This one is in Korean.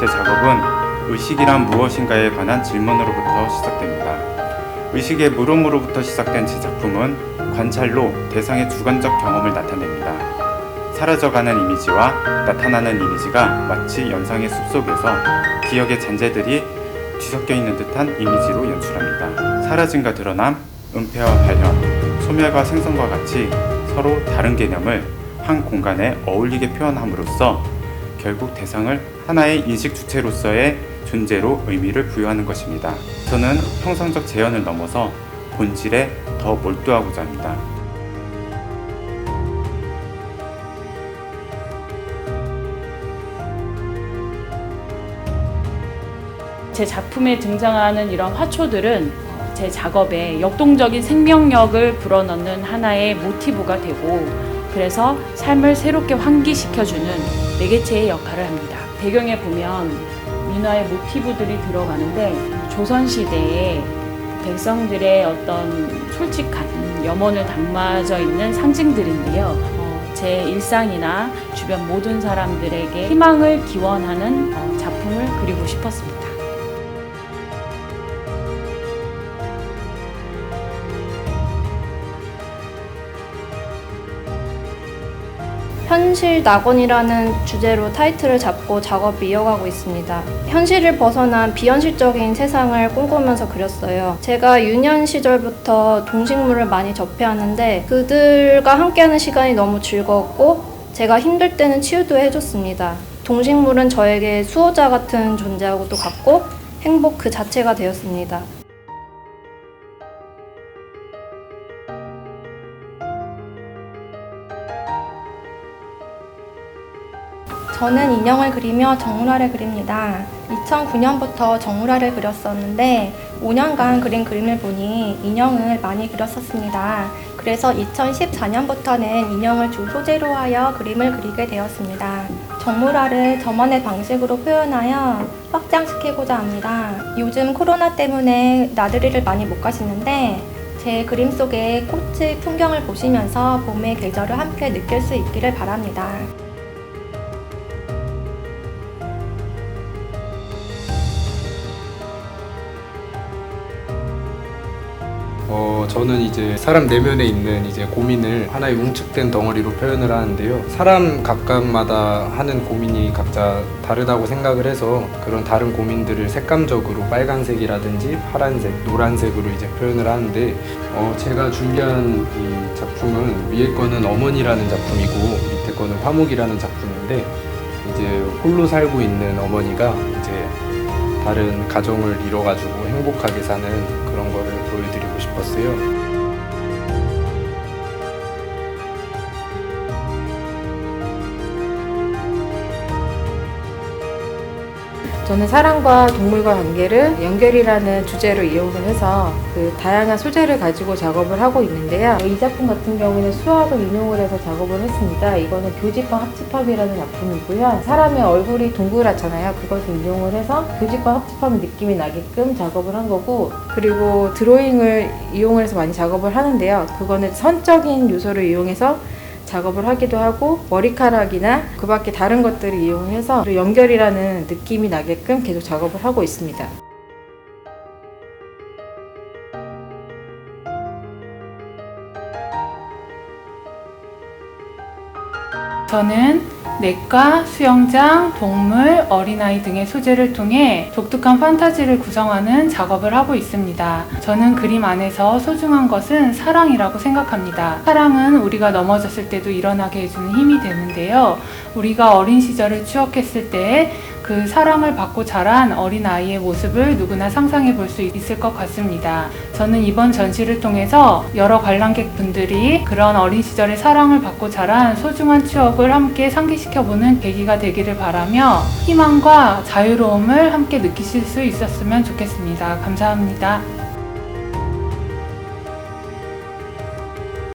제 작업은 의식이란 무엇인가에 관한 질문으로부터 시작됩니다. 의식의 물음으로부터 시작된 제 작품은 관찰로 대상의 주관적 경험을 나타냅니다. 사라져가는 이미지와 나타나는 이미지가 마치 연상의 숲속에서 기억의 잔재들이 뒤섞여 있는 듯한 이미지로 연출합니다. 사라짐과 드러남, 은폐와 발현, 소멸과 생성과 같이 서로 다른 개념을 한 공간에 어울리게 표현함으로써 결국 대상을 하나의 인식 주체로서의 존재로 의미를 부여하는 것입니다. 저는 형상적 재현을 넘어서 본질에 더 몰두하고자 합니다. 제 작품에 등장하는 이런 화초들은 제 작업에 역동적인 생명력을 불어넣는 하나의 모티브가 되고 그래서 삶을 새롭게 환기시켜주는 매개체의 역할을 합니다. 배경에 보면 민화의 모티브들이 들어가는데 조선시대에 백성들의 어떤 솔직한 염원을 담아져 있는 상징들인데요. 어, 제 일상이나 주변 모든 사람들에게 희망을 기원하는 어, 작품을 그리고 싶었습니다. 현실 낙원이라는 주제로 타이틀을 잡고 작업을 이어가고 있습니다. 현실을 벗어난 비현실적인 세상을 꿈꾸면서 그렸어요. 제가 유년 시절부터 동식물을 많이 접해하는데 그들과 함께하는 시간이 너무 즐거웠고 제가 힘들 때는 치유도 해줬습니다. 동식물은 저에게 수호자 같은 존재하고도 같고 행복 그 자체가 되었습니다. 저는 인형을 그리며 정물화를 그립니다. 2009년부터 정물화를 그렸었는데 5년간 그린 그림을 보니 인형을 많이 그렸었습니다. 그래서 2014년부터는 인형을 주 소재로 하여 그림을 그리게 되었습니다. 정물화를 저만의 방식으로 표현하여 확장시키고자 합니다. 요즘 코로나 때문에 나들이를 많이 못 가시는데 제 그림 속의 꽃의 풍경을 보시면서 봄의 계절을 함께 느낄 수 있기를 바랍니다. 저는 이제 사람 내면에 있는 이제 고민을 하나의 뭉축된 덩어리로 표현을 하는데요. 사람 각각마다 하는 고민이 각자 다르다고 생각을 해서 그런 다른 고민들을 색감적으로 빨간색이라든지 파란색, 노란색으로 이제 표현을 하는데 어, 제가 준비한 이 작품은 위에 거는 어머니라는 작품이고 밑에 거는 화목이라는 작품인데 이제 홀로 살고 있는 어머니가 이제 다른 가정을 이뤄가지고 행복하게 사는 그런 거를 보여드리고 싶었어요. 저는 사람과 동물과 관계를 연결이라는 주제로 이용을 해서 그 다양한 소재를 가지고 작업을 하고 있는데요. 이 작품 같은 경우는 수학을 인용을 해서 작업을 했습니다. 이거는 교집합 합집합이라는 작품이고요. 사람의 얼굴이 동그랗잖아요. 그것을 인용을 해서 교집합 합집합 느낌이 나게끔 작업을 한 거고 그리고 드로잉을 이용을 해서 많이 작업을 하는데요. 그거는 선적인 요소를 이용해서 작업을 하기도 하고 머리카락이나 그 밖에 다른 것들을 이용해서 연결이라는 느낌이 나게끔 계속 작업을 하고 있습니다. 저는 내과, 수영장, 동물, 어린아이 등의 소재를 통해 독특한 판타지를 구성하는 작업을 하고 있습니다. 저는 그림 안에서 소중한 것은 사랑이라고 생각합니다. 사랑은 우리가 넘어졌을 때도 일어나게 해주는 힘이 되는데요. 우리가 어린 시절을 추억했을 때 그 사랑을 받고 자란 어린아이의 모습을 누구나 상상해 볼 수 있을 것 같습니다. 저는 이번 전시를 통해서 여러 관람객 분들이 그런 어린 시절의 사랑을 받고 자란 소중한 추억을 함께 상기시켜보는 계기가 되기를 바라며 희망과 자유로움을 함께 느끼실 수 있었으면 좋겠습니다. 감사합니다.